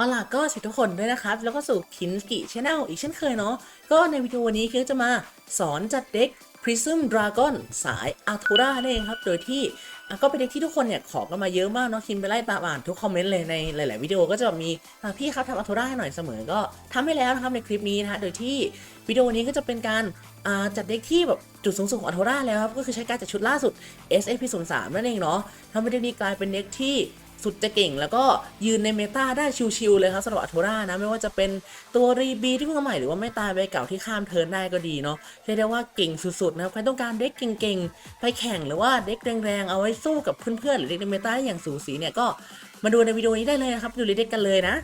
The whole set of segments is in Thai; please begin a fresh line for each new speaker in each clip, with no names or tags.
เอาล่ะก็สวัสดีทุกคนด้วยนะครับ แล้วก็สู่คินสกิช anel อีกเช่นเคยเนาะก็ในวิดีโอวันนี้คือจะมาสอนจัดเด็ก Prism Dragon สาย a r t u r a นั่นเองครับ โดยที่ก็เป็นเด็กที่ทุกคนเนี่ยขอกันมาเยอะมากเนาะคินไปไล่ตามอ่านทุกคอมเมนต์เลยในหลาย ๆ วิดีโอก็จะแบบมีพี่ครับทำ a r t u r a ให้หน่อยเสมอก็ทำให้แล้วนะครับในคลิปนี้นะฮะโดยที่วิดีโอนี้ก็จะเป็นการจัดเด็กที่แบบจุดสูงสุดของ a r t u r a แล้วครับก็คือใช้การจัดชุดล่าสุด SAP 0 3 นั่นเองเนาะทำให้เด็กนี้กลายเป็นเด็กที่ สุดจะเก่งแล้วก็ยืนในเมตาได้ชิวๆเลยครับสำหรับอัโทรานะ ไม่ว่าจะเป็นตัวรีบีที่เพิ่งมาใหม่หรือว่าไม่ตายไปเก่าที่ข้ามเทิร์นได้ก็ดีเนาะเรียกได้ว่าเก่งสุดๆนะครับใครต้องการเด็กเก่งๆ ไปแข่งหรือว่าเด็กแรงๆ เอาไว้สู้กับเพื่อนๆหรือเด็กในเมตาอย่างสูสีเนี่ยก็มาดูในวิดีโอนี้ได้เลยนะครับดูรีเด็กกันเลยนะ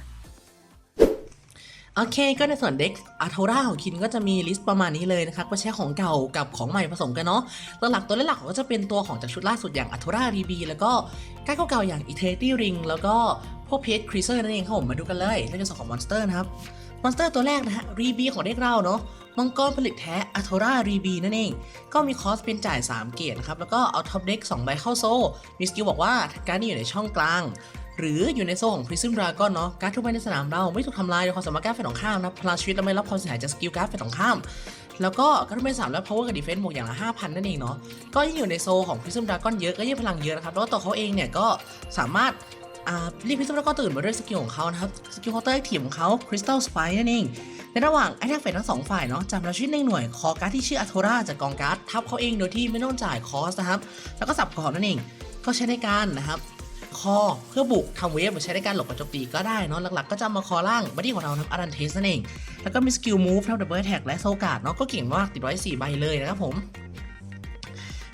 โอเค ก็ในส่วนเด็กอาโทราของคินก็จะมีลิสต์ประมาณนี้เลยนะครับก็ใช้ของเก่ากับของใหม่ผสมกันเนาะตัวหลักตัวเล่นหลักก็จะเป็นตัวของจากชุดล่าสุดอย่างอัโทรารีบีแล้วก็ก้าวเก่าๆอย่าง Eternity Ring แล้วก็พวกเพจครีเซอร์นั่นเองครับผมมาดูกันเลยในส่วนของมอนสเตอร์นะครับมอนสเตอร์ตัวแรกนะฮะรีบีของเด็กเราเนาะมังกรผลิตแท้อัโทรารีบีนั่นเอง ก็มีคอสเป็นจ่าย 3 เกตนะครับ แล้วก็เอาท็อปเด็ก2ใบเข้าโซ่ มีสกิลบอกว่าการดนี่อยู่ในช่องกลาง หรืออยู่ในโซ่ของ Prism Dragon เนาะการ์ดทุกใบในสนามเราไม่ถูกทำลายโดยความสามารถการดฝ่ายตรงข้ามนะพลังชีวิตและไม่รับความเสียหายจากสกิลการ์ดฝ่ายตรงข้าม แล้วก็การดทุกใบในสามและ power กับ defense บวกอย่างละ5,000 นั่นเองเนาะก็ยิ่งอยู่ในโซ่ของ Prism Dragon เยอะก็ยิ่งพลังเยอะนะครับแล้วก็ตัวเขาเองเนี่ยก็สามารถอ่าเรียก Prism Dragon ตื่นมาด้วยสกิลของเขานะครับ สกิลเคาน์เตอร์ทีมของเขา Crystal Spike นั่นเอง ในระหว่างไอ้ทั้งฝ่ายทั้งสองฝ่ายเนาะจำรายชีวิตในหน่วยคอการ์ดที่ชื่ออัโทราจากกองการ์ดทับเขาเองโดยที่ไม่ต้องจ่ายคอสนะครับ แล้วก็สับกรอบนั่นเอง ก็ใช้ในการนะครับ คอเพื่อบุกทำเวฟหรือใช้ในการหลบกระโจมตีก็ได้เนาะหลักๆ ก็จะมาคอล่างบัดดี้ของเราทำอารันเทสนั่นเอง แล้วก็มีสกิลมูฟทำดับเบิลแท็กและโซกาดเนาะก็เก่งมากติดไว้4ใบเลยนะครับผม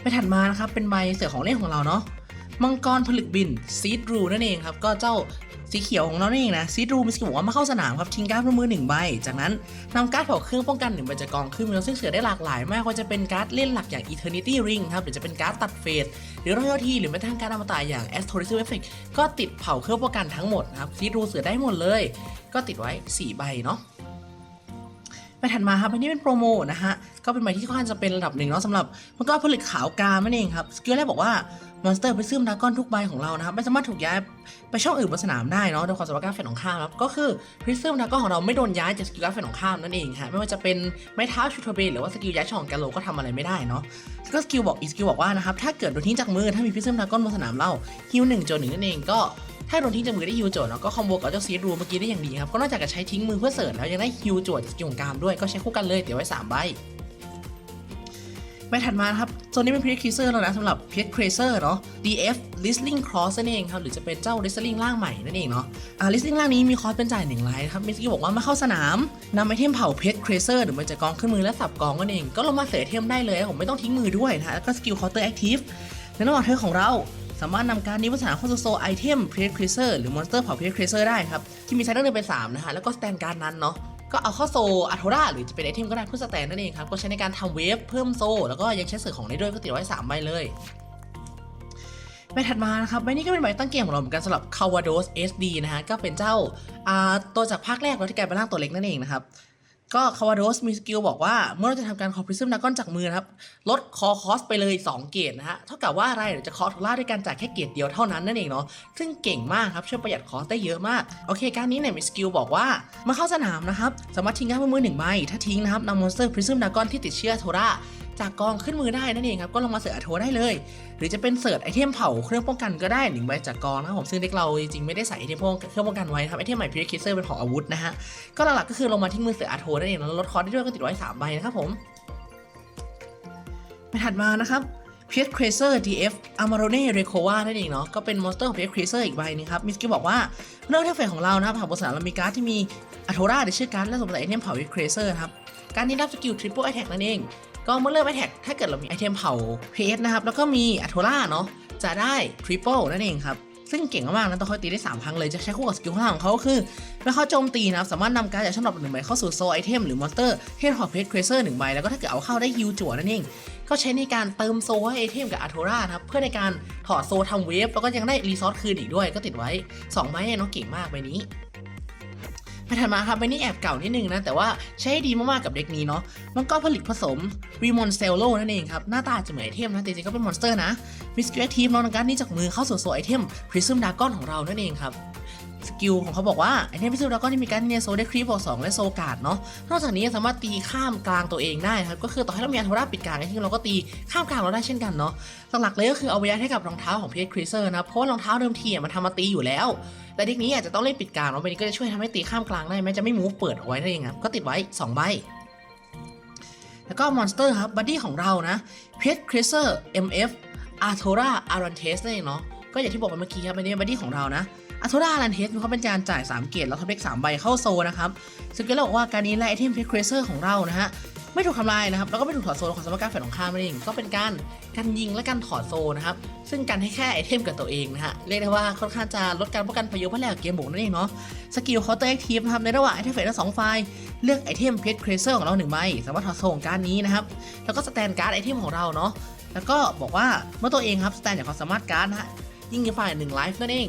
ไปถัดมานะครับเป็นใบเสือของเล่นของเราเนาะมังกรผลึกบินซีดรูนั่นเองครับ ก็เจ้า สีเขียวของเรานั่เองนะซีดรูมีสกิลบอกว่ามาเข้าสนามครับทิ้งการ์ดบนมือหนึ่งใบ จากนั้นนำการ์ดเผาเครื่องป้องกันหนึ่งใบจากกองขึ้นมือซึ่งเสือได้หลากหลายมากว่าจะเป็นการ์ดเล่นหลักอย่าง Eternity Ring ครับหรือจะเป็นการ์ดตัดเฟสหรือ Royalty หรือแม้กระทั่งการดอมตะอย่าง Astro Effect ก็ติดเผาเครื่องป้องกันทั้งหมดนะครับซีดรูเสือได้หมดเลย ก็ติดไว้ 4 ใบเนาะไปถัดมาครับอันนี้เป็นโปรโมนะฮะก็เป็นใบที่ค่อนข้างจะเป็นระดับหนึ่งเนาะสำหรับมันก็ผลึกขาวกานั่นเองครับสกิลแรกบอกว่า มอนสเตอร์ไปซึมดากอนทุกใบของเรานะครับ ไม่สามารถถูกย้ายไปช่องอื่นบนสนามได้เนาะโดยความสามารถการแฟนของข้ามครับก็คือพริซึมดากอนของเราไม่โดนย้ายจากสกิลการแฟนของข้ามนั่นเองฮะไม่ว่าจะเป็นไม้เท้าชูโทเบหรือว่าสกิลย้ายช่องแกลโลก็ทำอะไรไม่ได้เนาะก็สกิลบอกอีกสกิลบอกว่านะครับถ้าเกิดโดนทิ้งจากมือถ้ามีพริซึมดากอนบนสนามเราฮิวหนึ่งโจหนึ่งนั่นเองก็ถ้าโดนทิ้งจากมือได้ฮิวโจทย์เนาะก็คอมโบกับเจ้าซีรูเมื่อกี้ได้อย่างดีครับก็นอกจากจะใช้ทิ้งมือเพื่อเสิร์ฟแล้วยังได้ฮิวโจทย์จากกิลของกามด้วยก็ใช้คู่กันเลยเดี๋ยวไว้3ใบ ใบถัดมาครับโซนนี้เป็นพี c ค c เซอร์แล้วนะสำหรับพี c ค c เซอร์เนาะ DF Listening Cross นั่นเองครับ หรือจะเป็นเจ้า Listening ร่างใหม่นั่นเองเนาะอ่า Listening ร่างนี้มีคอร์สเป็นจ่ายหนึ่งไลท์ครับมิสกี้บอกว่ามาเข้าสนามนำไอเทมเผาเพชรครีเซอร์หรือมันจะกองขึ้นมือและสับกองนั่นเอง ก็ลงมาเสียเทมได้เลยผมไม่ต้องทิ้งมือด้วยนะแล้วก็สกิลเคาน์เตอร์แอคทีฟในระหว่างเทิร์ของเราสามารถนำการนี้มานาเข้าสู่โซไอเทมเพ t ครีเซอร์หรือมอนสเตอร์เผาเพ t ครีเซอร์ได้ครับที่มีไซด์เดินเป็น3นะฮะแล้วก็สแตนการ์ดนั้นเนาะ ก็เอาเข้าโซอัโทราหรือจะเป็นไอเทมก็ได้เพื่อสแตนนั่นเองครับ ก็ใช้ในการทำเวฟเพิ่มโซ แล้วก็ยังใช้เสือของได้ด้วยก็ติดไว้3ใบเลยใบถัดมานะครับใบนี้ก็เป็นใบตั้งเกมของเราเหมือนกันสำหรับ Calvados SD นะฮะก็เป็นเจ้าอ่าตัวจากภาคแรกเราที่กลายเป็นร่างตัวเล็กนั่นเองนะครับ ก็คาวาโดสมีสกิลบอกว่า เมื่อเราจะทำการคอพริซึมดากอนจากมือนะครับ ลดคอคอสไปเลย 2 เกตนะฮะ เท่ากับว่าอะไรเดี๋ยวจะคอทูล่าด้วยการจ่ายแค่เกตเดียวเท่านั้นนั่นเองเนาะซึ่งเก่งมากครับ ช่วยประหยัดคอสได้เยอะมาก โอเค การนี้เนี่ยมีสกิลบอกว่ามาเข้าสนามนะครับ สามารถทิ้งการดบนมือหนึ่งใบถ้าทิ้งนะครับนำมอนสเตอร์พริซึมดากอนที่ติดเชื้อโทราจากกองขึ้นมือได้นั่นเองครับก็ลงมาเสิร์ฟอัโทได้เลย หรือจะเป็นเสิร์ชไอเทมเผาเครื่องป้องกันก็ได้หนึ่งใบจากกองนะครับผมซึ่งเด็กเราจริงๆไม่ได้ใส่ไอเทมพวกเครื่องป้องกันไว้ครับไอเทมใหม่พีเรคิเซอร์เป็นของอาวุธนะฮะก็หลักๆก็คือลงมาทิ้งมือเสืออาโทนั่นเองแล้วลดคอร์สได้ด้วยก็ติดไว้3ใบนะครับผมไปถัดมานะครับเพียสเครเซอร์ DF a m a r o n e r e c o v a นั่นเองเนาะ ก็เป็นมอนสเตอร์ของเพียสเครเซอร์อีกใบนึงครับ มิสกิบอกว่าเรื่องเทฟเฟของเรานะครับหากบนสนามเรามีการ์ดที่มีอัโทราหรือชื่อการ์ดและสมบัติไอเทมเผาเพียสเครเซอร์ครับ การนี้รับสกิลทริปเปิลไอแท็กนั่นเอง ก็เมื่อเริ่มไอแท็กถ้าเกิดเรามีไอเทมเผาเพสนะครับแล้วก็มีอัโทราเนาะจะได้ทริปเปิลนั่นเองครับซึ่งเก่งมากๆนะต้องคอยตีได้ 3 ครั้งเลย จะใช้คู่กับสกิลข้างของเขาก็คือเมื่อเขาโจมตีนะครับ สามารถนำการดจากช่องดรอปหนึ่งใบเข้าสู่โซไอเทมหรือมอนสเตอร์เทนฮอเพสเครเซอร์หนึ่งใบ แล้วก็ถ้าเกิดเอาเข้าได้ฮิวจั่วนั่นเอง ก็ใช้ในการเติมโซให้ไอเทมกับอาโทรานะครับ เพื่อในการถอดโซทำเวฟแล้วก็ยังได้รีซอสคืนอีกด้วย ก็ติดไว้2ใบเนี่ยน้องเก่งมากใบนี้ ถัดมาครับใบนี้แอบเก่านิดนึงนะ แต่ว่าใช้ดีมากๆกับเด็กนี้เนาะมันก็ผลิตผสมรีมอนเซลโลนั่นเองครับ หน้าตาจะเหมือนไอเทมนะแต่จริงๆก็เป็นมอนสเตอร์นะมิสกิลแอคทีฟน้องการนี้จากมือเข้าสู่โซไอเทมพริซึมดากอนของเรานั่นเองครับสกิลของเขาบอกว่าไอเทมพิเศษดากอนที่มีการเนโซได้ครีปบวกสองและโซการ์ดเนาะนอกจากนี้สามารถตีข้ามกลางตัวเองได้ครับก็คือต่อให้เรามีอันโทราปิดกลางไอที่เราก็ตีข้ามกลางเราได้เช่นกันเนาะหลักๆเลยก็คือเอาไว้ยัดให้กับรองเท้าของพีเอครีเซอร์นะเพราะว่ารองเท้าเดิมทีมันทำมาตีอยู่แล้ว แต่เด็กนี้อาจจะต้องเล่นปิดกลางเนาะเป็นนี้ก็จะช่วยทำให้ตีข้ามกลางได้แม้จะไม่มูฟเปิดเอาไว้นั่นเองครับก็ติดไว้สองใบ แล้วก็มอนสเตอร์ครับบัดดี้ของเรานะเพชรคริสเซอร์ MF อฟอาร์โทราอารันเทสนั่นเองเนาะก็อย่างที่บอกไปเมื่อกี้ครับอันนี้บัดดี้ของเรานะอาร์โทราอารันเทสเขาเป็นการจ่าย 3 เกตแล้วทำเด็ก3ใบเข้าโซนะครับซึ่งก็เลยบอกว่าการนี้และไอเทมเพชรคริสเซอร์ของเรานะฮะ ไม่ถูกทำลายนะครับแล้วก็ไม่ถูกถอดโซของสมการฝ่ายตรงข้ามนั่นเองก็เป็นการการยิงและการถอดโซนะครับซึ่งการให้แค่ไอเทมกับตัวเองนะฮะเรียกได้ว่าค่อนข้างจะลดการป้องกันประโยชน์เพื่อแลกกับเกมบุกนั่นเองเนาะสกิลเคาน์เตอร์แอคทีฟนะครับในระหว่างไอเทมเฟสทั้งสองฝ่ายเลือกไอเทมเพชรเครเซอร์ของเราหนึ่งใบสามารถถอดโซของการนี้นะครับแล้วก็สแตนการ์ดไอเทมของเราเนาะแล้วก็บอกว่าเมื่อตัวเองครับสแตนจากความสามารถการ์ดนะฮะยิ่งอีกฝ่ายหนึ่งไลฟ์นั่นเอง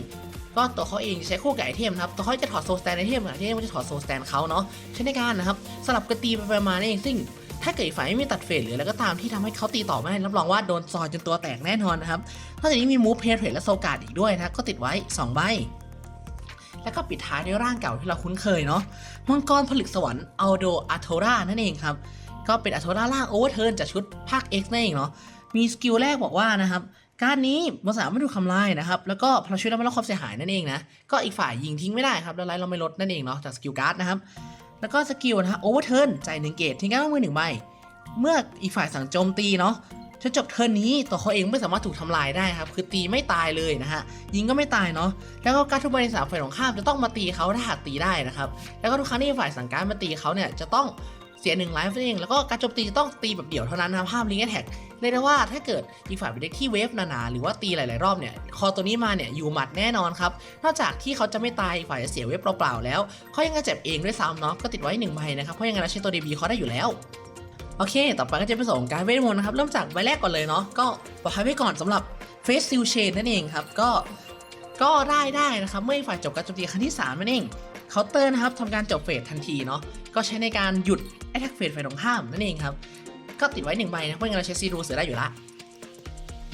ก็ตัวเขาเองจะใช้คู่กับไอเทมครับตัวเขาจะถอดโซสแตนไอเทมไอเทมก็จะถอดโซสแตนเขาเนาะใช้ในการนะครับสลับกระตีไปไปมานั่นเองซึ่งถ้าเกิดฝ่ายไม่มีตัดเฟสหรืออะไรก็ตามที่ทำให้เขาตีต่อไม่ได้รับรองว่าโดนซอยจนตัวแตกแน่นอนนะครับนอกจากนี้มีมูฟเพลเทรดและโซการ์ดอีกด้วยนะก็ติดไว้สองใบ แล้วก็ปิดท้ายด้วยร่างเก่าที่เราคุ้นเคยเนาะมังกรผลึกสวรรค์อัลโดอาโทรานั่นเองครับก็เป็นอัโทราล่างโอเวอร์เทิร์นจากชุดภาค X นั่นเองเนาะมีสกิลแรกบอกว่านะครับ การนี้มันสามารถไม่ถูกทำลายนะครับ แล้วก็พลังชีวิตเราไม่รับความเสียหายนั่นเองนะ ก็อีกฝ่ายยิงทิ้งไม่ได้ครับ แล้วไลท์เราไม่ลดนั่นเองเนาะ จากสกิลการ์ดนะครับ แล้วก็สกิลนะฮะโอเวอร์เทิร์นจ่ายหนึ่งเกตทิ้งการดมือหนึ่งใบ เมื่ออีกฝ่ายสั่งโจมตีเนาะจนจบเทิร์นนี้ตัวเขาเองไม่สามารถถูกทำลายได้ครับ คือตีไม่ตายเลยนะฮะ ยิงก็ไม่ตายเนาะ แล้วก็การทุกใบในสามฝ่ายของข้ามจะต้องมาตีเขาถ้าหากตีได้นะครับ แล้วก็ทุกครั้งที่ฝ่ายสั่งการมาตีเขาเนี่ยจะต้อง เสียหนึ่งไลฟ์นั่นเองแล้วก็การโจมตีจะต้องตีแบบเดี่ยวเท่านั้นนะครับห้ามลิงก์แท็กเรียกได้ว่าถ้าเกิดอีกฝ่ายเป็นเด็กที่เวฟหนาๆหรือว่าตีหลายๆรอบเนี่ยคอตัวนี้มาเนี่ยอยู่หมัดแน่นอนครับนอกจากที่เขาจะไม่ตายอีกฝ่ายจะเสียเวฟเปล่าๆแล้วเขายังจะเจ็บเองด้วยซ้ำเนาะก็ติดไว้หนึ่งใบนะครับเพราะยังไงเราใช้ตัวเดบีเขาได้อยู่แล้วโอเค ต่อไปก็จะเป็นส่วนของการเวทมนต์นะครับ เริ่มจากใบแรกก่อนเลยเนาะ ก็ปลอดภัยไว้ก่อนสำหรับเฟสซิลเชนนั่นเองครับ ก็ ก็ได้ได้นะครับ เมื่ออีกฝ่ายจบการโจมตีครั้งที่3นั่นเอง เคาน์เตอร์นะครับทำการจบเฟสทันทีเนาะก็ใช้ในการหยุดแอ t แทกเฟสฝ่ายตรงข้ามนั่นเองครับ ก็ติดไว้หนึ่งใบนะเพราะงั้นเราใช้ซีรูเสือได้อยู่ละ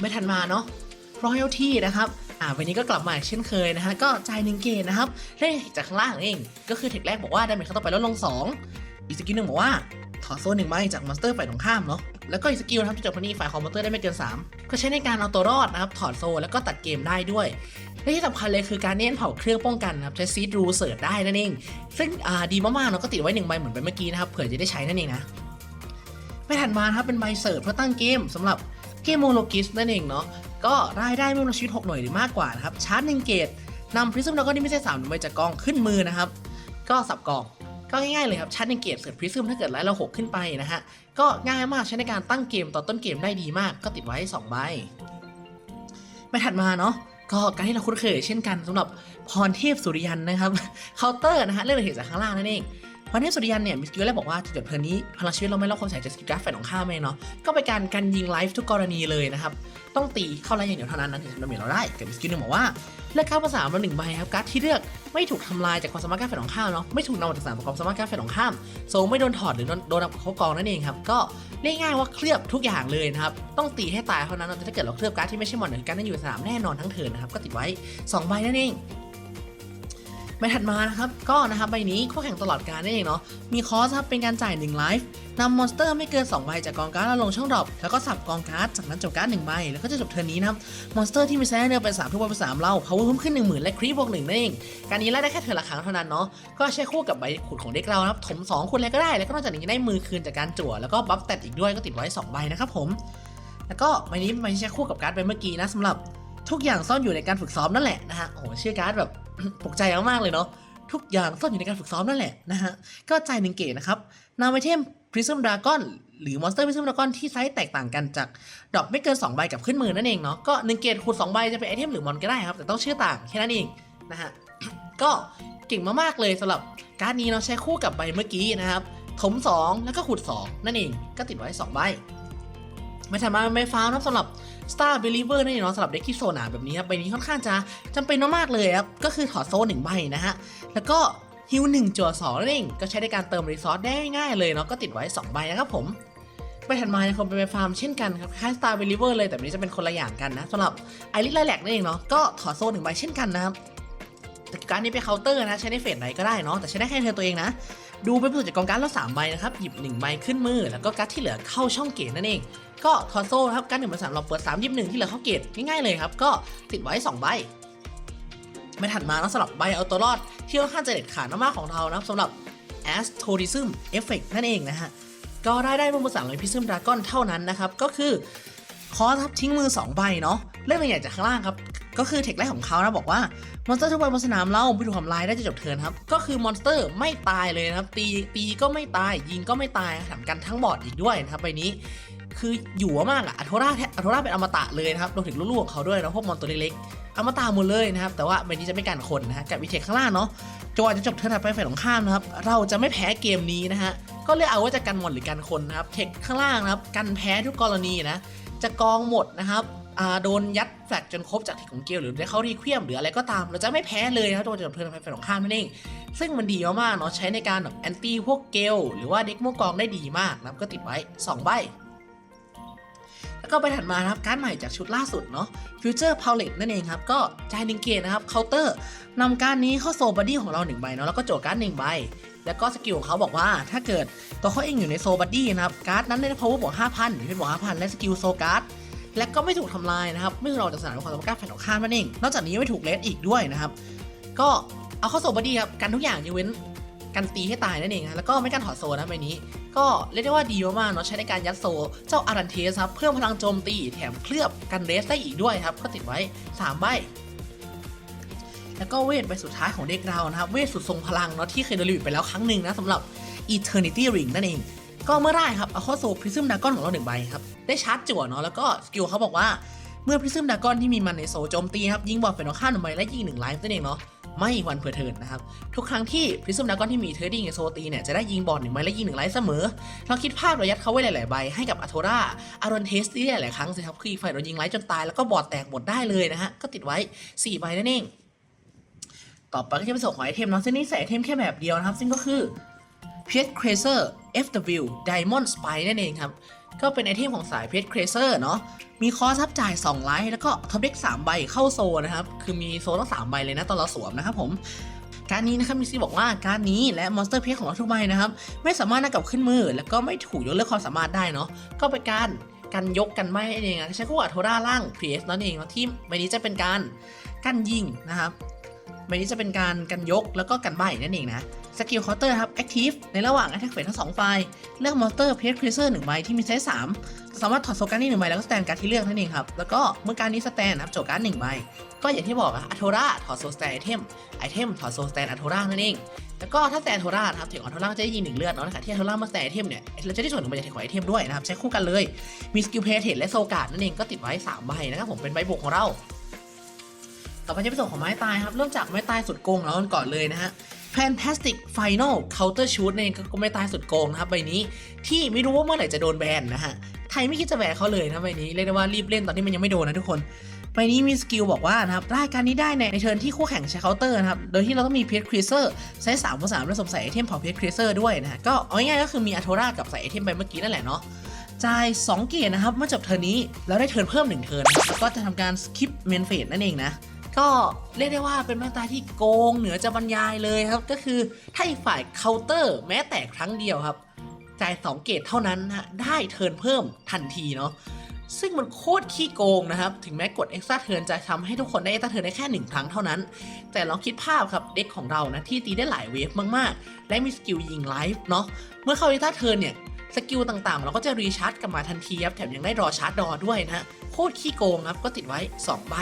ไม่ทันมาเนาะ royalty นะครับอ่าวันนี้ก็กลับมาเช่นเคยนะฮะก็จ่ายหนึ่งเกตนะครับเล่นจากข้างล่างเอง ก็คือเทคแรกบอกว่าดาเมจเขาต่องไปลดลง 2 อีกสกิลหนึ่งบอกว่าถอดโซ่หนึ่งใบจากมอนสเตอร์ฝ่ายตรงข้ามเนาะแล้วก็อีกสกิลนะครับที่จบพนี้ฝ่ายของมอนสเตอร์ได้ไม่เกิน 3 ก็ใช้ในการเอาตัวรอดนะครับถอดโซ่แล้วก็ตัดเกมได้ด้วย และที่สำคัญเลยคือการเน้นเผาเครื่องป้องกันนะครับ ใช้ซีดรูเสิร์ชได้นั่นเอง ซึ่งดีมากๆเนาะก็ติดไว้หนึ่งใบเหมือนไปเมื่อกี้นะครับเผื่อจะได้ใช้นั่นเองนะไม่ถัดมาครับเป็นใบเสิร์ฟเพื่อตั้งเกมสำหรับเกมโมโลกิสนั่นเองเนาะก็รายได้ไม่ลดชีวิต 6 หน่วยหรือมากกว่านะครับชาร์จหนึ่งเกตนำพริซึมแล้วก็ที่ไม่ใช่สามใบจากกองขึ้นมือนะครับก็สับกองก็ง่ายๆเลยครับชาร์จหนึ่งเกตเสิร์ฟพริซึมถ้าเกิดไลท์เราหกขึ้นไปนะฮะ ก็ง่ายมากใช้ในการตั้งเกมตอนต้นเกมได้ดีมาก ก็ติดไว้2ใบไม่ถัดมาเนาะ ก็การที่เราคุ้นเคยเช่นกันสำหรับพรเทพสุริยันนะครับเคาน์เตอร์นะฮะเลื่อนเหตุจากข้างล่างนั่นเอง พรเทพสุริยันเนี่ยมีสกิลแรกบอกว่าจุดจบเทิร์นนี้พลังชีวิตเราไม่รับความเสียหายจากสกิลการ์ดฝ่ายของข้ามเลยเนาะก็เป็นการกันยิงไลฟ์ทุกกรณีเลยนะครับต้องตีเข้าไลฟ์อย่างเดียวเท่านั้นนะถึงจะดาเมจเราได้กับสกิลหนึ่งบอกว่าเลือกการดภาษามาหนึ่งใบครับการ์ดที่เลือกไม่ถูกทำลายจากความสามารถการดฝ่ายของข้ามเนาะไม่ถูกนำออกจากสนามความสามารถการดฝ่ายของข้ามโซไม่โดนถอดหรือโดนโดนเขากองนั่นเองครับก็เรียกง่ายว่าเคลือบทุกอย่างเลยนะครับต้องตีให้ตายเท่านั้นแต่ถ้าเกิดเราเคลือบการ์ดที่ไม่ใช่มอนหรือการ์ดที่อยู่สนามแน่นอนทั้งเทินนะครับก็ติดไว้สองใบนั่นเอง ใบถัดมานะครับก็นะครับใบนี้คู่แข่งตลอดการนั่นเองเนาะมีคอสครับเป็นการจ่าย1ไลฟ์นำมอนสเตอร์ไม่เกิน2ใบจากกองการ์ดแล้วลงช่องดรอปแล้วก็สับกองการ์ดจากนั้นจบการ์ด1ใบแล้วก็จะจบเทิร์นนี้นะครับมอนสเตอร์ที่มีไซส์เนื้อเป็น3ทุกใบเป็น3เรา power เพิ่มขึ้น10,000และครีบวก1นั่นเองการนี้ไล่ได้แค่เทิร์นละครั้งเท่านั้นเนาะก็ใช้คู่กับใบขุดของเด็กเรานะครับถม2คุณอะไรก็ได้ แล้วก็นอกจากนี้ได้มือคืนจากการจั่วแล้วก็บัฟแตดอีกด้วยก็ติดไว้ 2 ใบนะครับผมแล้วก็ใบนี้ใบใช้คู่กับการ์ดไปเมื่อกี้นะสำหรับทุกอย่างซ่อนอยู่ในการฝึกซ้อมนั่นแหละนะฮะโอ้โหชื่อการ์ดแบบ ปกใจมากๆเลยเนาะทุกอย่างซ่อนอยู่ในการฝึกซ้อมนั่นแหละนะฮะ ก็จ่ายหนึ่งเกตนะครับนำไอเทม Prism Dragon หรือ Monster Prism Dragon ที่ไซส์แตกต่างกันจากดอกไม่เกิน 2 ใบกับขึ้นมือนั่นเองเนาะ ก็หนึ่งเกตคูณ2ใบจะเป็นไอเทมหรือมอนก็ได้ครับ แต่ต้องชื่อต่างแค่นั้นเองนะฮะ ก็เก่งมากๆเลยสำหรับการดนี้เนาะใช้คู่กับใบเมื่อกี้นะครับ ถม 2 แล้วก็ขุด 2 นั่นเอง ก็ติดไว้ 2 ใบ ไม่ทำมาไม่ฟ้าวนะครับสำหรับ Star Believer นั่นเองเนาะสำหรับเด็กที่โซหนาแบบนี้ครับใบนี้ค่อนข้างจะจำเป็นมากๆเลยครับก็คือถอดโซ่หนึ่งใบนะฮะแล้วก็ฮิวหนึ่งจั่วสองนั่นเองก็ใช้ในการเติมรีซอสได้ง่ายเลยเนาะก็ติดไว้ 2 ใบนะครับผมใบถัดมายังคงเป็นฟาร์มเช่นกันครับคล้าย Star Believer เลยแต่อันนี้จะเป็นคนละอย่างกันนะสำหรับไอริสไลแลกนั่นเองเนาะก็ถอดโซ่หนึ่งใบเช่นกันนะครับแต่การนี้เป็นเคาน์เตอร์นะใช้ในเฟสไหนก็ได้เนาะแต่ใช้ได้แค่เธอตัวเองนะ ดูเป็นผู้จัดกองการดแล้วสามใบนะครับ หยิบหนึ่งใบขึ้นมือ แล้วก็การดที่เหลือเข้าช่องเกตนั่นเอง ก็ทอร์โซ่ครับการดหนึ่งเป็นสามเราเปิดสามยิบหนึ่งที่เหลือเข้าเกตง่ายๆเลยครับ ก็ติดไว้สองใบไม่ถัดมาแล้วสำหรับใบเอาตัวรอดที่ค่อนข้างจะเด็ดขาดมากๆของเรานะครับสำหรับ Astrodism Effect นั่นเองนะฮะก็ได้ได้บนภาษาเลยพิซึมดราก้อนเท่านั้นนะครับ ก็คือคอทับทิ้งมือ 2 ใบเนาะเริ่มใหญ่จากข้างล่างครับ ก็คือเทคแรกของเขานะบอกว่ามอนสเตอร์ทุกใบบนสนามเราไม่ถูกทำลายได้จะจบเทินครับ ก็คือมอนสเตอร์ไม่ตายเลยนะครับ ตีตีก็ไม่ตายยิงก็ไม่ตายแถมกันทั้งบอร์ดอีกด้วยนะครับใบนี้คืออยู่มากอะอัโทราอัโทราเป็นอมตะเลยนะครับรวมถึงลูกๆของเขาด้วยนะพวกมอนตัวเล็กๆอมตะหมดเลยนะครับ แต่ว่าใบนี้จะไม่กันคนนะฮะกับวิเทคข้างล่างเนาะจนกว่าจะจบเทิร์นถัดไปฝ่ายตรงข้ามนะครับ เราจะไม่แพ้เกมนี้นะฮะก็เลือกเอาว่าจะกันมอนหรือกันคนนะครับเทคข้างล่างนะครับกันแพ้ทุกกรณีนะจะกองหมดนะครับ โดนยัดแฟลกจนครบจากเทคของเกลหรือได้เข้ารีเควียมหรืออะไรก็ตาม เราจะไม่แพ้เลยนะครับจนกว่าจะจบเทิร์นไปฝ่ายตรงข้ามนั่นเอง ซึ่งมันดีมากๆเนาะใช้ในการแบบแอนตี้พวกเกลหรือว่าเด็กโมกองได้ดีมากนะครับก็ติดไว้สองใบแล้วก็ไปถัดมาครับการใหม่จากชุดล่าสุดเนาะ Future Palette นั่นเองครับ ก็จ่ายหนึ่งเกตนะครับเคาน์เตอร์นำการนี้เข้าโซบัดดี้ของเราหนึ่งใบเนาะแล้วก็โจการ์ดหนึ่งใบแล้วก็สกิลของเขาบอกว่าถ้าเกิดตัวเขาเองอยู่ในโซบัดดี้นะครับการ์ดนั้นได้ power บวก5,000หรือเป็นบวก5,000 และสกิลโซการ์ด และก็ไม่ถูกทำลายนะครับไม่ถูกออจากสนามด้วยความต้องการแผ่นของข้ามนั่นเองนอกจากนี้ยังไม่ถูกเลสอีกด้วยนะครับ ก็เอาเข้าโซบัดดี้ครับกันทุกอย่างยกเว้นกันตีให้ตายนั่นเองนะแล้วก็ไม่การถอดโซนะใบนี้ ก็เรียกได้ว่าดีมากๆเนาะใช้ในการยัดโซ เจ้าอารันเทสครับเพิ่มพลังโจมตีแถมเคลือบกันเรสได้อีกด้วยครับ ก็ติดไว้3ใบแล้วก็เวทใบสุดท้ายของเด็กเรานะครับ เวทสุดทรงพลังเนาะที่เคยดนรีวิวไปแล้วครั้งหนึ่งนะสำหรับ Eternity Ring นั่นเอง ก็เมื่อได้ครับเอาเข้าโซพริซึมดากอนของเราหนึ่งใบครับ ได้ชาร์จจั่วเนาะแล้วก็สกิลเขาบอกว่าเมื่อพริซึมดากอนที่มีมันในโซโจมตีครับยิงบอลเป็นองข้ามหนึ่งใบและยิงหนึ่งไลฟ์นั่นเองเนาะไม่วันเพอร์เทินนะครับทุกครั้งที่พริซึมดากอนที่มีเทอร์ดิ้งในโซตีเนี่ยจะได้ยิงบอลหนึ่งใบและยิงหนึ่งไลฟ์เสมอลองคิดภาพเรายัดเขาไว้หลาย ๆ ใบให้กับอัโทราอารอนเทสที่หลาย ๆ ครั้งสิครับคืออีกฝ่ายเรายิงไลฟ์จนตายแล้วก็บอดแตกหมดได้เลยนะฮะก็ติดไว้4ใบนั่นเองต่อไปก็จะเป็นส่วนของไอเทมเนาะซึ่งนี่ใส่ไอเทมแค่แบบเดียวนะครับ ซึ่งก็คือ p e t Crazer FW Diamond Spy นั่นเองครับ ก็เป็นไอเทมของสาย p e t Crazer เนาะมีคอร์สทับจ่าย 2 ไลท์แล้วก็ท็อปเด็ก3ใบเข้าโซนะครับ คือมีโซตั้ง3ใบเลยนะตอนเราสวมนะครับผมการนี้นะครับมิซีบอกว่าการนี้และมอนสเตอร์เพชของเราทุกใบนะครับไม่สามารถนำกลับขึ้นมือ แล้วก็ไม่ถูกยกเลิกความสามารถได้เนาะก็เป็นการกันยกกันไม่เองนะใช้คู่กัโทราล่าง PS นั่นเองนะที่ใบนี้จะเป็นการกันยิงนะครับใบนี้จะเป็นการกันยกแล้วก็กันใบนั่นเองนะ สกิลเคาน์เตอร์ครับแอคทีฟในระหว่างแอ t แทกเฟสทั้งสองฝ่ายเลือกมอนสเตอร์เพจคริเซอร์หนึ่งใบที่มีไซส์สามสามารถถอดโซการ์ดนี่หนึ่งใบแล้วก็สแตนการ์ดที่เลือกนั่นเองครับ แล้วก็เมื่อการนี้สแตนนะครับโจการ์ดหนึ่งใบ ก็อย่างที่บอกอะอัโทราถอดโซสแตนไอเทมไอเทมถอดโซสแตนอัโทรานั่นเองแล้วก็ถ้าสแตนโทราครับถึงอัโทราจะได้ยิงหนึ่งเลือดเนาะนะคะที่อัโทรามาสแตนไอเทมเนี่ยเราจะได้ส่วนหนึ่งมาจากของไอเทมด้วยนะครับใช้คู่กันเลยมีสกิลเพเทและโซการ์ดนั่นเองก็ติดไว้สามใบนะครับผมเป็นใบบวกของเรา ต่อไปจะเป็นส่วนของไม้ตายครับเริ่มจากไม้ตายสุดโกงแล้วกันก่อนเลยนะฮะ Fantastic Final Counter Shoot นั่นเองก็ไม่ตายสุดโกงนะครับใบนี้ที่ไม่รู้ว่าเมื่อไหร่จะโดนแบนนะฮะไทยไม่คิดจะแบนเขาเลยนะใบนี้เรียกได้ว่ารีบเล่นตอนที่มันยังไม่โดนนะทุกคนใบนี้มีสกิลบอกว่านะครับรายการนี้ได้ในในเทิร์นที่คู่แข่งใช้เคาน์เตอร์นะครับโดยที่เราต้องมีเพ t ครีเซอร์ใช้3ามสามและสมใส่ไอเทมเผาเพ t ครีเซอร์ด้วยนะฮะก็เอาง่ายๆก็คือมีอัโทรากับใส่ไอเทมไปเมื่อกี้นั่นแหละเนาะจ่าย2เกตนะครับเมื่อจบเทิร์นนี้แล้วได้เทิร์นเพิ่ม1เทิร์นแล้วก็จะทำการสคิปเมนเฟสนั่นเองนะ ก็เรียกได้ว่าเป็นมาตราที่โกงเหนือจะบรรยายเลยครับ ก็คือถ้าอีกฝ่ายเคาน์เตอร์แม้แต่ครั้งเดียวครับ จ่าย 2 เกตเท่านั้นนะได้เทิร์นเพิ่มทันทีเนาะซึ่งมันโคตรขี้โกงนะครับ ถึงแม้กด extra turn จะทำให้ทุกคนได้ extra turn ได้แค่ 1 ครั้งเท่านั้น แต่ลองคิดภาพครับ เด็กของเรานะ ที่ตีได้หลายเวฟมากๆ และมีสกิลยิงไลฟ์เนาะเมื่อเข้า extra turn เทิร์นเนี่ย สกิลต่างๆ เราก็จะรีชาร์จกลับมาทันทีครับ แถมยังได้รอชาร์จดอด้วยนะฮะโคตรขี้โกงครับ ก็ติดไว้ 2 ใบ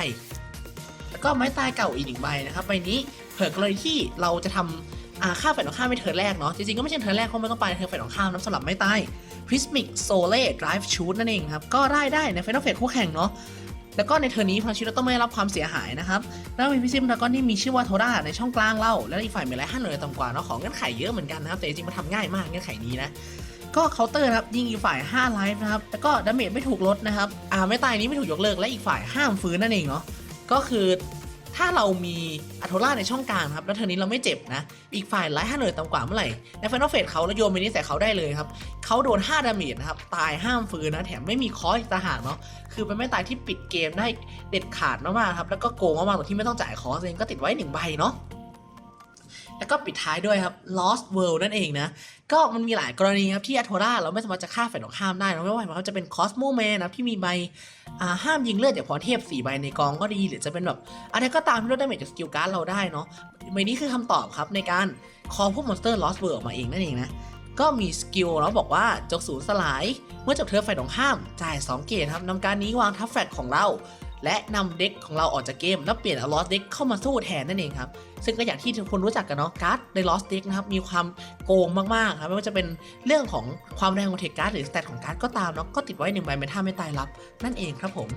แล้วก็ไม้ตายเก่าอีกหนึ่งใบนะครับใบนี้เผื่อกรณีที่เราจะทำอ่าค่าแฝดของข้ามเป็นเทิร์นแรกเนาะจริงๆก็ไม่ใช่เทิร์นแรกเพราะไม่ต้องไปเทิร์นแฝดของข้ามนะสำหรับไม้ตาย Prismic Solar Drive Shoot นั่นเองครับก็ได้ได้ใน Final Phase คู่แข่งเนาะแล้วก็ในเทอร์นนี้พลังชีวิตเราต้องไม่ได้รับความเสียหายนะครับ แล้วมีพิซิมดากอนที่มีชื่อว่าโทราในช่องกลางเล่า แล้วอีกฝ่ายมีไรห้าหน่วยต่ำกว่าเนาะของเงื่อนไขเยอะเหมือนกันนะครับ แต่จริงๆมันทำง่ายมากเงื่อนไขนี้นะ ก็เคาน์เตอร์นะครับยิงอีกฝ่าย 5 ไลฟ์นะครับ แล้วก็ดาเมจไม่ถูกลดนะครับ อ่าไม่ตายนี้ไม่ถูกยกเลิกและอีกฝ่ายห้ามฟื้นนั่นเองเนาะ ก็คือถ้าเรามีอัโทล่าในช่องกลางครับ แล้วเทอร์นี้เราไม่เจ็บนะ อีกฝ่ายไล่ห้าหน่วยต่ำกว่าเมื่อไหร่ ในฟ i น a l เฟสเขาแล้วโยนไปนี้ใส่เขาได้เลยครับ เขาโดน 5 ดาเมจนะครับ ตายห้ามฟื้นนะ แถมไม่มีคอร์สต่างหากเนาะ คือเป็นไม่ตายที่ปิดเกมได้เด็ดขาดมากๆครับ แล้วก็โกงมากๆตรงที่ไม่ต้องจ่ายคอสเองก็ติดไว้1ใบเนาะ แล้วก็ปิดท้ายด้วยครับ Lost World นั่นเองนะ ก็มันมีหลายกรณีครับที่อัโทราเราไม่สามารถจะฆ่าฝ่ายตรงข้ามได้นะไม่ว่าเขาจะเป็น Cosmo Man นะที่มีใบห้ามยิงเลือดจากพอเทพ4ใบในกองก็ดีหรือจะเป็นแบบอะไรก็ตามที่ลดดาเมจจากสกิลการ์ดเราได้เนาะใบนี้คือคำตอบครับในการคอพวกมอนสเตอร์ Lost World ออกมาเองนั่นเองนะก็มีสกิลแล้วบอกว่าจกสูญสลาย เมื่อจบเทิร์นฝ่ายตรงข้ามจ่าย 2 เกตครับนำการนี้วางทับแฟลตของเรา และนำเด็กของเราออกจากเกม แล้วเปลี่ยนเอาลอสเด็กเข้ามาสู้แทนนั่นเองครับ ซึ่งก็อย่างที่ทุกคนรู้จักกันเนาะการ์ดในลอสเด็กนะครับมีความโกงมากๆครับไม่ว่าจะเป็นเรื่องของความแรงของเทคการ์ดหรือสเตตของการ์ดก็ตามเนาะก็ติดไว้หนึ่งใบเป็นท่าไม่ตายรับนั่นเองครับผม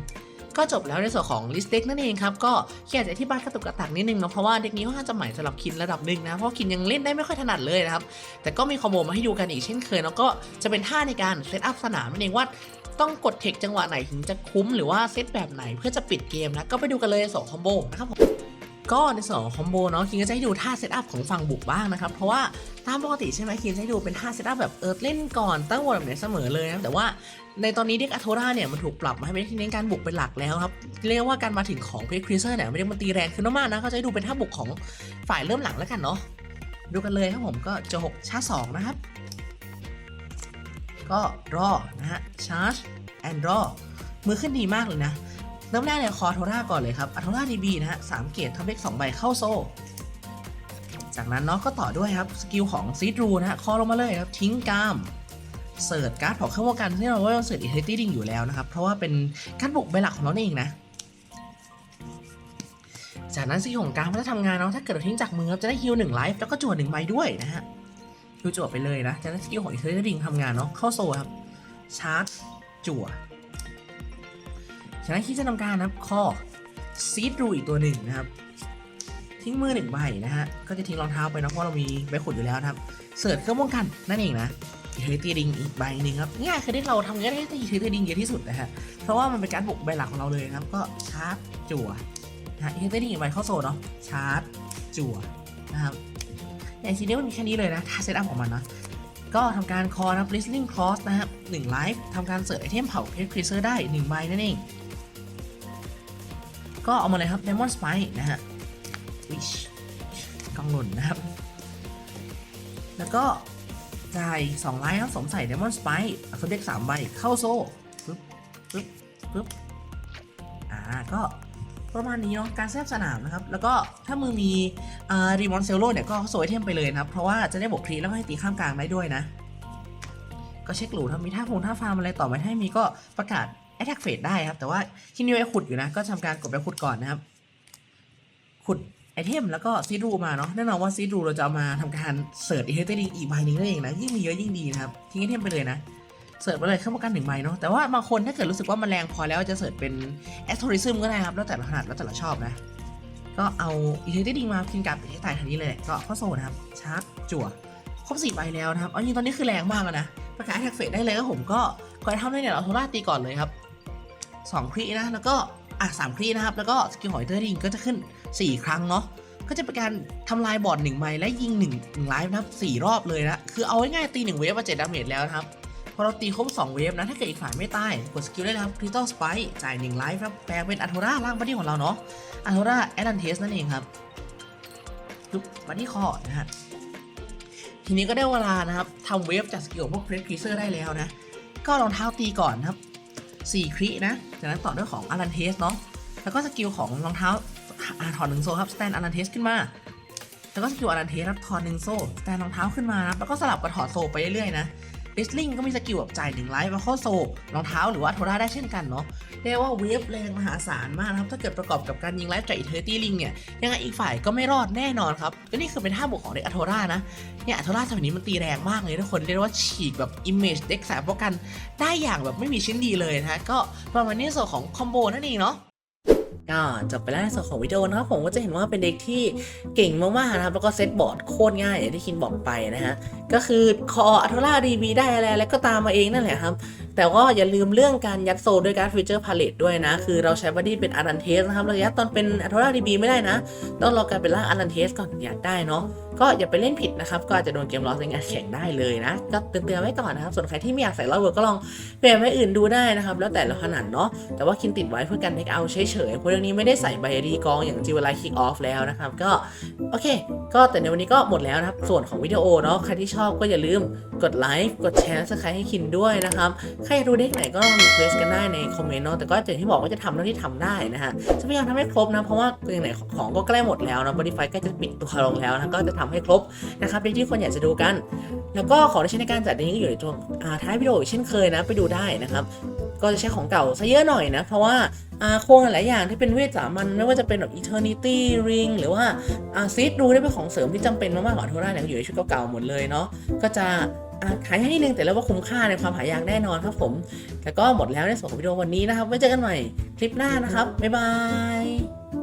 ก็จบแล้วในส่วนของลิสต์เด็กนั่นเองครับก็แค่อยากจะอธิบายกระตุกกระตักนิดนึงเนาะเพราะว่าเด็กนี้ค่อนข้างจะใหม่สำหรับคินระดับหนึ่งนะเพราะคินยังเล่นได้ไม่ค่อยถนัดเลยนะครับแต่ก็มีคอมโบมาให้ดูกันอีกเช่นเคยแล้วก็จะเป็นท่าในการเซตอัพสนามนั่นเองว่า ต้องกดเทคจังหวะไหนถึงจะคุ้มหรือว่าเซตแบบไหนเพื่อจะปิดเกมนะ ก็ไปดูกันเลยสองคอมโบนะครับผมก็ในส่วนของคอมโบเนาะคิงก็จะให้ดูท่าเซตอัพของฝั่งบุกบ้างนะครับเพราะว่าตามปกติใช่ไหมคิงจะให้ดูเป็นท่าเซตอัพแบบเออเล่นก่อนตั้งวอลแบบไหนเสมอเลยนะแต่ว่าในตอนนี้เด็กอัโทราเนี่ยมันถูกปรับมาให้เป็นที่เน้นการบุกเป็นหลักแล้วครับเรียกว่าการมาถึงของเพคคริเซอร์เนี่ยไม่ได้มันตีแรงขึ้นมากนะก็จะให้ดูเป็นท่าบุกของฝ่ายเริ่มหลังแล้วกันเนาะดูกันเลยครับผมก็จะหกชาสองนะครับ ก็รอนะฮะชาร์จแอนด์รอมือขึ้นดีมากเลยนะเริ่มแรกเนี่ยคอโทราก่อนเลยครับอัโทราดีบีนะฮะสามเกตทำเลขสองใบเข้าโซ่ จากนั้นเนาะก็ต่อด้วยครับ สกิลของซีดรูนะฮะ คอลงมาเลยครับ ทิ้งกามเสิร์ชการ์ดเผาเครื่องป้องกันที่เราว่าเราเสิร์ชอินเทอร์ตี้ดิงอยู่แล้วนะครับ เพราะว่าเป็นการบุกใบหลักของเราเองนะ จากนั้นสกิลของการมันจะทำงานเนาะถ้าเกิดเราทิ้งจากมือครับจะได้ฮิลหนึ่งไลฟ์แล้วก็จั่วหนึ่งใบด้วยนะฮะ ฮิวจั่วไปเลยนะ จากนั้นสกิลของอินเทอร์ตี้ดิงทำงานเนาะ เข้าโซ่ครับ ชาร์จ จั่วฉะนั้นคิดจะทำการนะครับข้อซีดรูอีกตัวหนึ่งนะครับ ทิ้งมือหนึ่งใบนะฮะ ก็จะทิ้งรองเท้าไปเนะเพราะเรามีใบขุดอยู่แล้วนะครับ เสิร์ชเครื่องป้องกันนั่นเองนะอีเทอร์ตี้ดิงอีกใบหนึ่งครับง่ายคือที่เราทำง่ายได้อีเทอร์ตี้ดิงเยอะที่สุดนะฮะ เพราะว่ามันเป็นการบุกใบหลักของเราเลยนะครับ ก็ชาร์จจั่วนะฮะอีเทอร์ตี้ดิงอีกใบเข้าโซนเนาะ ชาร์จจั่วนะครับ อย่างทีนี้มันมีแค่นี้เลยนะ ถ้าเซตอัพของมันะ ก็ทำการคอนะครับ Bristling Cross นะครับ1ไลฟ์ทำการเสิร์ชไอเทมเผาเพชรคริเซอร์ได้1ใบนั่นเอง ก็เอามาเลยครับ Diamond Spike นะฮะวิชกองหล่นนะครับ แล้วก็จ่าย2ไลฟ์ครับสมใส่ Diamond Spike อักษรเด็ก3ใบเข้าโซ่ปึ๊บปึ๊บปึ๊บอ่าก็ ประมาณนี้เนาะการแซบสนามนะครับ แล้วก็ถ้ามือมีรีมอนเซลโลเนี่ยก็โซไอเทมไปเลยนะครับ เพราะว่าจะได้บวกครีแล้วก็ให้ตีข้ามกลางได้ด้วยนะ ก็เช็คหลูถ้ามีท่าพงท่าฟาร์มอะไรต่อมาให้มีก็ประกาศแอ t แทกเฟดได้ครับ แต่ว่าที่นี่ไว้ขุดอยู่นะ ก็ทำการกดไปขุดก่อนนะครับ ขุดไอเทมแล้วก็ซีดูมาเนาะแน่นอนว่าซีดูเราจะเอามาทำการเสิร์ชอีเทอร์ตี้อีกใบหนึงนั่นเองนะยิ่งมีเยอะยิ่งดีนะครับทิ้งไอเทมไปเลยนะ เสิร์ชไปเลยเข้าประกันหนึ่งใบเนาะแต่ว่าบางคนถ้าเกิดรู้สึกว่ามันแรงพอแล้วจะเสิร์ชเป็นแอสโทริซึมก็ได้ครับแล้วแต่ละขนาดแล้วแต่ละชอบนะก็เอาอีเทอร์ตี้มาพินกับให้ตายทันนี้เลยก็ข้าโซนะครับชาร์จจั่วครบสี่ใบแล้วนะครับอาจริงตอนนี้คือแรงมากแล้วนะประกาศแท็กเฟสได้เลยก็ผมก็ก่อนทำได้เนี่ยเราโทราตีก่อนเลยครับสองครีนะแล้วก็อะสามครีนะครับแล้วก็สกิลหอยเทอร์ดิงก็จะขึ้น 4 ครั้งเนาะก็จะเป็นการทำลายบอร์ดหนึ่งใบและยิง1นึ่งไลฟ์นะครับสี่รอบเลยนะคือเอาง่ายๆตีหนึ่งเวฟมาเจ็ดดาเมจแล้วนะครับ อเราตีครบ2เวฟนะถ้าเกิดอีกฝ่ายไม่ตายกดสกิลได้เลยครับคริสตัลสไปจ่าย1ไลฟ์ครับแปลงเป็นอัโทราล่างบัดดี้ของเราเนาะอัโทราแอดันเทสนั่นเองครับปุ๊บบัดดี้คอนะฮะทีนี้ก็ได้เวลานะครับทำเวฟจากสกิลพวกเฟรดครีเซอร์ได้แล้วนะ ก็รองเท้าตีก่อนนะครับ4ครินะจากนั้นต่อด้วยของอารันเทสเนาะแล้วก็สกิลของรองเท้าอาถอดหนึ่งโซ่ครับสแตนอารันเทสขึ้นมาแล้วก็สกิลอารันเทสครับถอดหนึ่งโซ่สแตนรองเท้าขึ้นมานะแล้วก็สลับกับถอดโซ่ไปเรื่อยๆนะ บิสลิงก็มีสกิลแบบจ่ายหนึ่งไลฟ์มาข้าโซ่รองเท้าหรือว่าโทราได้เช่นกันเนาะเรียกว่าเวฟแรงมหาศาลมากนะครับ ถ้าเกิดประกอบกับการยิงไลฟ์จากอีเทอร์ตี้ลิงเนี่ยยังไงอีกฝ่ายก็ไม่รอดแน่นอนครับและนี่คือเป็นท่าบุกของเด็กอัโทรานะเนี่ยอัโทราสมัยนี้มันตีแรงมากเลยทุกคนเรียกว่าฉีกแบบอิมเมจเด็กสายป้องกันได้อย่างแบบไม่มีชิ้นดีเลยนะก็ประมาณนี้ส่วนของคอมโบนั่นเองเนาะ ก็จบไปแล้วในส่วนของวิดีโอนะครับผมก็จะเห็นว่าเป็นเด็กที่เก่งมากๆนะครับแล้วก็เซตบอร์ดโคตรง่ายอย่างที่คินบอกไปนะฮะก็คือคออัทราดีบีได้อะไรแล้วก็ตามมาเองนั่นแหละครับ แต่แต่ก็อย่าลืมเรื่องการยัดโซลด้วยการฟิวเจอร์พาเลตด้วยนะ คือเราใช้บัดดี้เป็นอารันเทสนะครับเรายัดตอนเป็นอัตราดีบีไม่ได้นะ ต้องรอการเป็นร่างอารันเทสก่อนยัดได้เนาะก็อย่าไปเล่นผิดนะครับ ก็อาจจะโดนเกมลอสในงานแข่งได้เลยนะ ก็เตือนๆไว้ก่อนนะครับ ส่วนใครที่ไม่อยากใส่ลอเวิร์ก็ลองเปลี่ยนไว้อื่นดูได้นะครับ แล้วแต่เราถนัดเนาะแต่ว่าคินติดไว้เพื่อการเทคเอาเฉยๆเพราะเรื่องนี้ไม่ได้ใส่ไบรีกองอย่างจิวไลคิกออฟแล้วนะครับ ก็โอเค ก็แต่ในวันนี้ก็หมดแล้วนะครับ ส่วนของวิดีโอเนาะใครที่ชอบก็อย่าลืมกดไลค์กดแชร์สไครให้คินด้วยนะครับ ใครอยากดูเด็กไหนก็ลองรีเควสกันได้ในคอมเมนต์เนาะแต่ก็อย่างที่บอกว่าจะทำเท่าที่ทำได้นะฮะจะพยายามทำให้ครบนะ เพราะว่าอย่างไหนของก็ใกล้หมดแล้วนะบริไฟใกล้จะปิดตัวลงแล้วนะก็จะทำให้ครบนะครับเด็กที่คนอยากจะดูกัน แล้วก็ของที่ใช้ในการจัดนี้ก็อยู่ในตัวท้ายวิดีโออีกเช่นเคยนะ ไปดูได้นะครับ ก็จะใช้ของเก่าซะเยอะหน่อยนะ เพราะว่าอาโครงหลายอย่างที่เป็นเวทสามัญไม่ว่าจะเป็นแบบ eternity ring หรือว่าอาซีดรูได้เป็นของเสริมที่จำเป็นมากๆของอัลโทราเนี่ยอยู่ในชุดเก่าๆหมดเลยเนาะก็จะขายให้นิดนึงแต่แล้วว่าคุ้มค่าในความหายากแน่นอนครับผม แล้วก็หมดแล้วในส่วนของวิดีโอวันนี้นะครับไว้เจอกันใหม่คลิปหน้านะครับ บ๊ายบาย